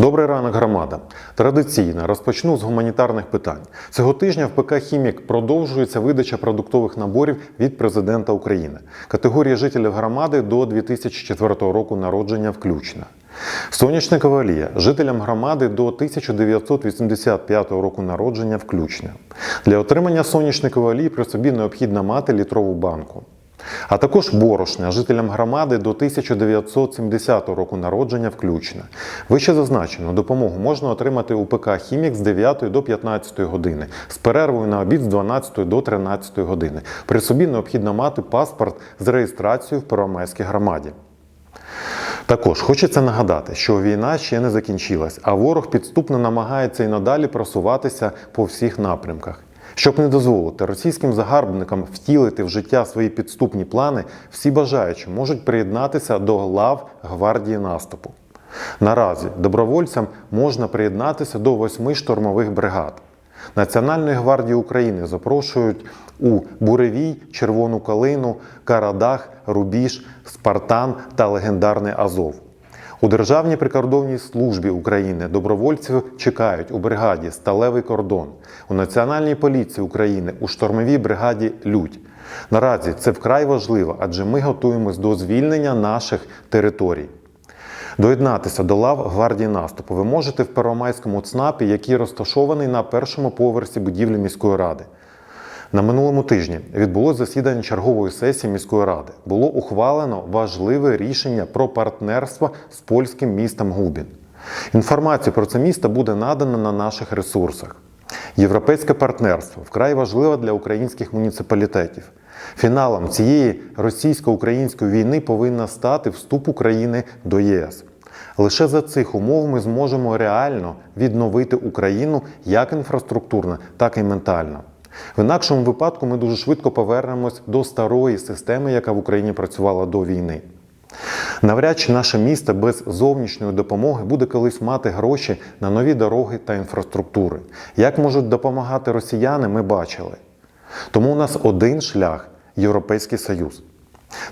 Добрий ранок, громада. Традиційно розпочну з гуманітарних питань. Цього тижня в ПК Хімік продовжується видача продуктових наборів від президента України. Категорія жителів громади до 2004 року народження включно. Сонячникова олія жителям громади до 1985 року народження включно. Для отримання сонячникової олії при собі необхідно мати літрову банку. А також борошна жителям громади до 1970 року народження включно. Вище зазначено, допомогу можна отримати у ПК Хімік з 9 до 15 години, з перервою на обід з 12 до 13 години. При собі необхідно мати паспорт з реєстрацією в Первомайській громаді. Також хочеться нагадати, що війна ще не закінчилась, а ворог підступно намагається і надалі просуватися по всіх напрямках. Щоб не дозволити російським загарбникам втілити в життя свої підступні плани, всі бажаючі можуть приєднатися до лав гвардії наступу. Наразі добровольцям можна приєднатися до восьми штурмових бригад. Національної гвардії України запрошують у Буревій, Червону Калину, Карадах, Рубіж, Спартан та легендарний Азов. У Державній прикордонній службі України добровольців чекають у бригаді Сталевий кордон, у Національній поліції України у штурмовій бригаді Людь. Наразі це вкрай важливо, адже ми готуємось до звільнення наших територій. Доєднатися до лав гвардії наступу ви можете в Первомайському ЦНАПі, який розташований на першому поверсі будівлі міської ради. На минулому тижні відбулось засідання чергової сесії міської ради. Було ухвалено важливе рішення про партнерство з польським містом Губін. Інформація про це місто буде надана на наших ресурсах. Європейське партнерство вкрай важливе для українських муніципалітетів. Фіналом цієї російсько-української війни повинна стати вступ України до ЄС. Лише за цих умов ми зможемо реально відновити Україну як інфраструктурно, так і ментально. В інакшому випадку ми дуже швидко повернемось до старої системи, яка в Україні працювала до війни. Навряд чи наше місто без зовнішньої допомоги буде колись мати гроші на нові дороги та інфраструктури. Як можуть допомагати росіяни, ми бачили. Тому у нас один шлях Європейський Союз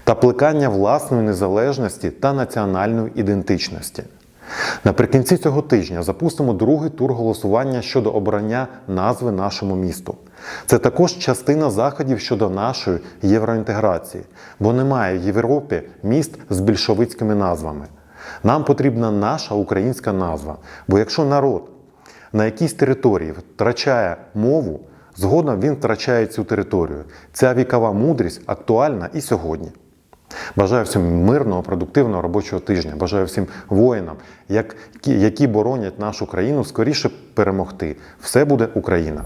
та плекання власної незалежності та національної ідентичності. Наприкінці цього тижня запустимо другий тур голосування щодо обрання назви нашому місту. Це також частина заходів щодо нашої євроінтеграції, бо немає в Європі міст з більшовицькими назвами. Нам потрібна наша українська назва, бо якщо народ на якійсь території втрачає мову, згодом він втрачає цю територію. Ця вікова мудрість актуальна і сьогодні. Бажаю всім мирного, продуктивного робочого тижня. Бажаю всім воїнам, які боронять нашу країну, скоріше перемогти. Все буде Україна!